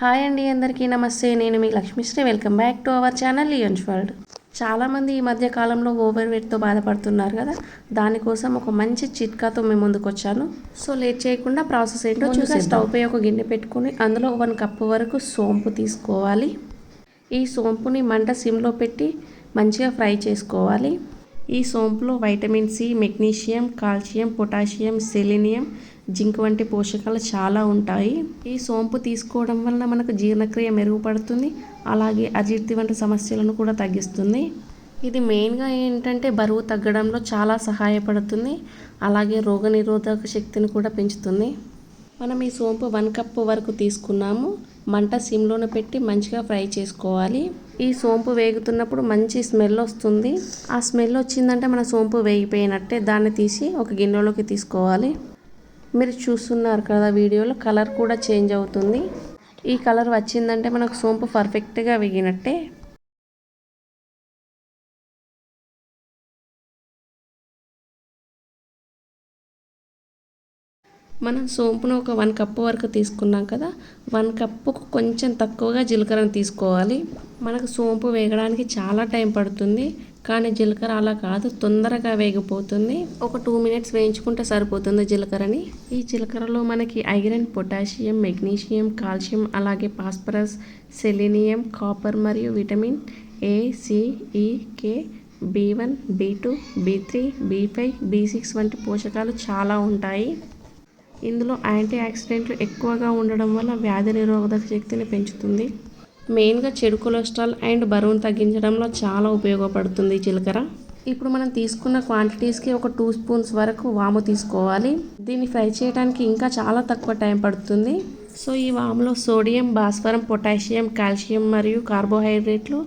Hi అండి అందరికీ నమస్తే. నేను మీ Lakshmisri. Welcome back to our channel lions world చాలామంది ఈ మధ్య కాలంలో ఓవర్ వెయిట్తో బాధపడుతున్నారు కదా. దానికోసం ఒక మంచి చిట్కాతో మేము ముందుకు వచ్చాను సో లేట్ చేయకుండా ప్రాసెస్ ఏంటో చూసి స్టవ్ పై ఒక గిన్నె పెట్టుకుని అందులో వన్ కప్పు వరకు సోంపు తీసుకోవాలి. ఈ సోంపుని మంట సిమ్లో పెట్టి మంచిగా ఫ్రై చేసుకోవాలి. ఈ సోంపులో vitamin C magnesium calcium potassium selenium zinc వంటి పోషకాలు చాలా ఉంటాయి. ఈ సోంపు తీసుకోవడం వలన మనకు జీర్ణక్రియ మెరుగుపడుతుంది. అలాగే అజీర్తి వంటి సమస్యలను కూడా తగ్గిస్తుంది. ఇది మెయిన్గా ఏంటంటే బరువు తగ్గడంలో చాలా సహాయపడుతుంది. అలాగే రోగనిరోధక శక్తిని కూడా పెంచుతుంది. మనం ఈ సోంపు వన్ కప్ వరకు తీసుకున్నాము. మంట సిమ్లోనే పెట్టి మంచిగా ఫ్రై చేసుకోవాలి. ఈ సోంపు వేగుతున్నప్పుడు మంచి స్మెల్ వస్తుంది. ఆ స్మెల్ వచ్చిందంటే మన సోంపు వేగిపోయినట్టే దాన్ని తీసి ఒక గిన్నెలోకి తీసుకోవాలి. మీరు చూస్తున్నారు కదా వీడియోలో కలర్ కూడా చేంజ్ అవుతుంది. ఈ కలర్ వచ్చిందంటే మనకు సోంపు పర్ఫెక్ట్గా వేగినట్టే. మనం సోంపును ఒక వన్ కప్పు వరకు తీసుకున్నాం కదా వన్ కప్పుకు కొంచెం తక్కువగా జీలకర్రను తీసుకోవాలి. మనకు సోంపు వేగడానికి చాలా టైం పడుతుంది. కానీ జీలకర్ర అలా కాదు తొందరగా వేగిపోతుంది. ఒక టూ మినిట్స్ వేయించుకుంటే సరిపోతుంది జీలకర్రని. ఈ జీలకర్రలో మనకి ఐరన్ పొటాషియం మెగ్నీషియం కాల్షియం అలాగే ఫాస్ఫరస్ సెలీనియం కాపర్ మరియు vitamin A C E K B one B two B three B five B six వంటి పోషకాలు చాలా ఉంటాయి. ఇందులో యాంటీ ఆక్సిడెంట్లు ఎక్కువగా ఉండడం వల్ల వ్యాధి నిరోధక శక్తిని పెంచుతుంది. మెయిన్గా చెడు కొలెస్ట్రాల్ అండ్ బరువును తగ్గించడంలో చాలా ఉపయోగపడుతుంది జీలకర్ర. ఇప్పుడు మనం తీసుకున్న క్వాంటిటీస్కి ఒక టూ స్పూన్స్ వరకు వాము తీసుకోవాలి. దీన్ని ఫ్రై చేయడానికి ఇంకా చాలా తక్కువ టైం పడుతుంది. సో ఈ వాములో సోడియం భాస్వరం పొటాషియం కాల్షియం మరియు కార్బోహైడ్రేట్లు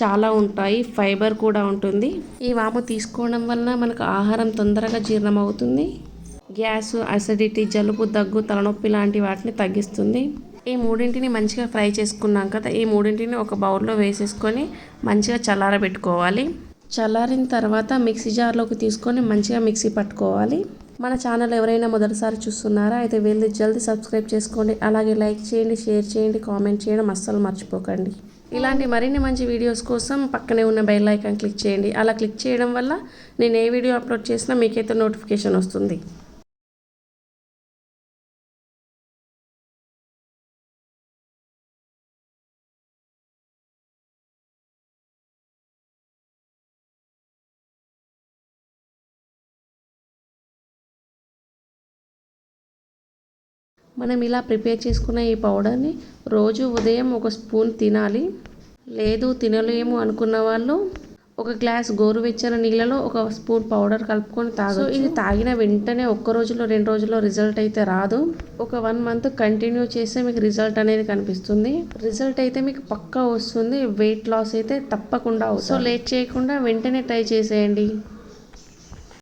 చాలా ఉంటాయి. ఫైబర్ కూడా ఉంటుంది. ఈ వాము తీసుకోవడం వలన మనకు ఆహారం తొందరగా జీర్ణం అవుతుంది గ్యాస్ అసిడిటీ జలుబు దగ్గు తలనొప్పి లాంటి వాటిని తగ్గిస్తుంది. ఈ మూడింటిని మంచిగా ఫ్రై చేసుకున్నాం కదా ఈ మూడింటిని ఒక బౌల్లో వేసేసుకొని మంచిగా చల్లారబెట్టుకోవాలి. చల్లారిన తర్వాత మిక్సీ జార్లోకి తీసుకొని మంచిగా మిక్సీ పట్టుకోవాలి. మన ఛానల్ ఎవరైనా మొదటిసారి చూస్తున్నారా అయితే వెళ్ళి జల్దీ సబ్స్క్రైబ్ చేసుకోండి. అలాగే లైక్ చేయండి షేర్ చేయండి కామెంట్ చేయడం అస్సలు మర్చిపోకండి. ఇలాంటి మరిన్ని మంచి వీడియోస్ కోసం పక్కనే ఉన్న బెల్ ఐకాన్ క్లిక్ చేయండి. అలా క్లిక్ చేయడం వల్ల నేను ఏ వీడియో అప్లోడ్ చేసినా మీకైతే నోటిఫికేషన్ వస్తుంది. మనం ఇలా ప్రిపేర్ చేసుకున్న ఈ పౌడర్ని రోజు ఉదయం ఒక స్పూన్ తినాలి. లేదు తినలేము అనుకున్న వాళ్ళు ఒక గ్లాస్ గోరువెచ్చని నీళ్ళలో ఒక స్పూన్ పౌడర్ కలుపుకొని తాగొచ్చు. ఇది తాగిన వెంటనే ఒక్క రోజులో రెండు రోజుల్లో రిజల్ట్ అయితే రాదు. ఒక వన్ మంత్ కంటిన్యూ చేస్తే మీకు రిజల్ట్ అనేది కనిపిస్తుంది. రిజల్ట్ అయితే మీకు పక్కా వస్తుంది. వెయిట్ లాస్ అయితే తప్పకుండా సో లేట్ చేయకుండా వెంటనే ట్రై చేసేయండి.